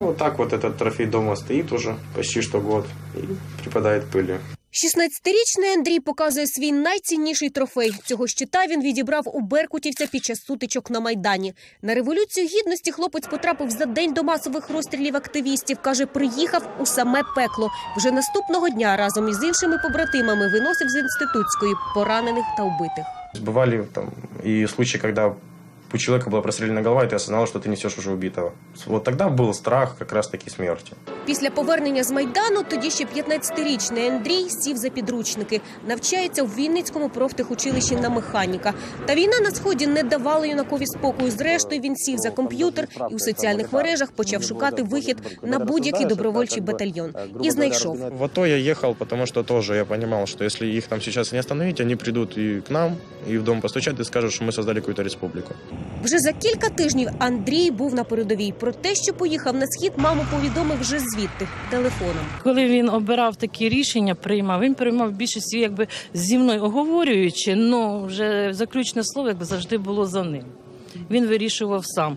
Вот так вот этот трофей дома стоит уже почти что год и припадает пылью. 16-річний Андрій показує свій найцінніший трофей. Цього щита він відібрав у беркутівця під час сутичок на майдані. На революцію гідності хлопець потрапив за день до масових розстрілів активістів. каже, приїхав у саме пекло. Вже наступного дня разом із іншими побратимами виносив з інститутської поранених та вбитих. Бывали там и случаи, когда у человека была прострелена голова, и ты осознал, что ты несешь уже убитого. Вот тогда был страх как раз-таки смерти. Після повернення з майдану тоді ще 15-річний Андрій сів за підручники, навчається в Вінницькому профтехучилищі на механіка. Та війна на сході не давала юнакові спокою. Зрештою, він сів за комп'ютер і у соціальних мережах почав шукати вихід на будь-який добровольчий батальйон. І знайшов. В АТО я ехал, потому что тоже я понимал, что если их там сейчас не остановить, они придут и к нам, и вдома постачати постучат що ми что мы создали какую-то. Вже за кілька тижнів Андрій був на передовій. Про те, що поїхав на схід, маму повідомив вже звідти телефоном. Коли він обирав такі рішення, приймав, він приймав більшість, якби зі мною оговорюючи, але вже заключне слово якби завжди було за ним. Він вирішував сам.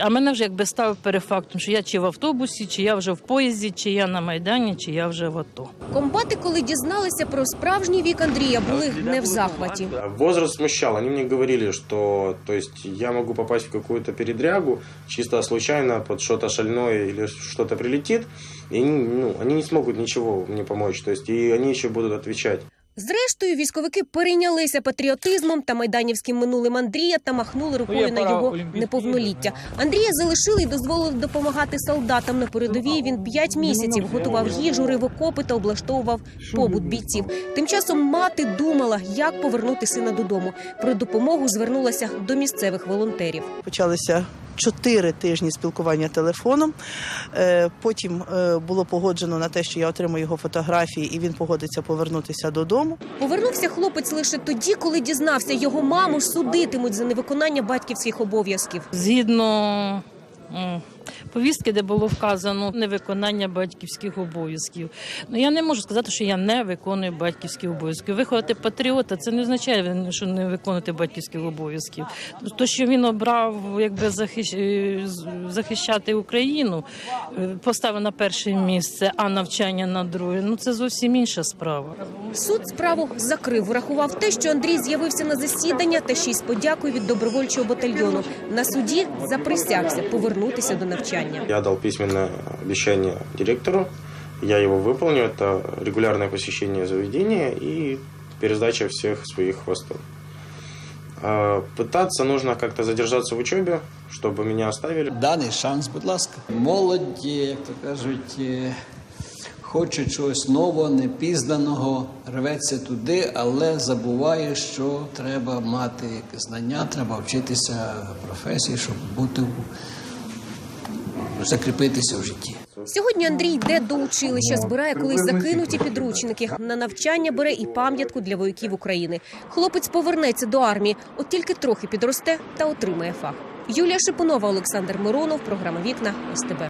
А мене вже якби ставив перед фактом, що я чи в автобусі, чи я вже в поїзді, чи я на майдані, чи я вже в АТО. Комбати, коли дізналися про справжній вік Андрія, були не в захваті. Возраст смущал. Они мне говорили, что то есть, я могу попасть в какую-то передрягу, чисто случайно под что-то шальное или что-то прилетит, и они, ну, они не смогут ничего мне помочь. То есть, и они еще будут отвечать. Зрештою, військовики перейнялися патріотизмом та майданівським минулим Андрія та махнули рукою на його неповноліття. Андрія залишили і дозволили допомагати солдатам на передовій. Він п'ять місяців готував їжу, рив окопи та облаштовував побут бійців. Тим часом мати думала, як повернути сина додому. Про допомогу звернулася до місцевих волонтерів. Почалися чотири тижні спілкування телефоном. Е, Потім е, було погоджено на те, що я отримаю його фотографії, і він погодиться повернутися додому. Повернувся хлопець лише тоді, коли дізнався, його маму ж судитимуть за невиконання батьківських обов'язків. Згідно повістки, де було вказано невиконання батьківських обов'язків. Ну я не можу сказати, що я не виконую батьківські обов'язки. Виховати патріота це не означає, що не виконувати батьківських обов'язків. То, що він обрав, якби захищ... е, захищати Україну, е, поставив на перше місце, а навчання на друге. Ну це зовсім інша справа. Суд справу закрив, врахував те, що Андрій з'явився на засідання та з подякою від добровольчого батальйону. На суді заприсягся повернутися до навчання. Я дал письменное обещание директору, я его выполню. Это регулярное посещение заведения и пересдача всех своих хвостов. А Пытаться нужно как-то задержаться в учебе, чтобы меня оставили. Даний шанс, будь ласка. Молодь, як то кажуть, е, хоче чогось нового, непізнаного, рветься туди, але забуває, що треба мати якесь знання, треба вчитися професії, щоб бути в- закріпитися в житті. Сьогодні Андрій йде до училища, збирає колись закинуті підручники. На навчання бере і пам'ятку для вояків України. Хлопець повернеться до армії, от тільки трохи підросте та отримає фах. Юлія Шипунова, Олександр Миронов, програма Вікна СТБ.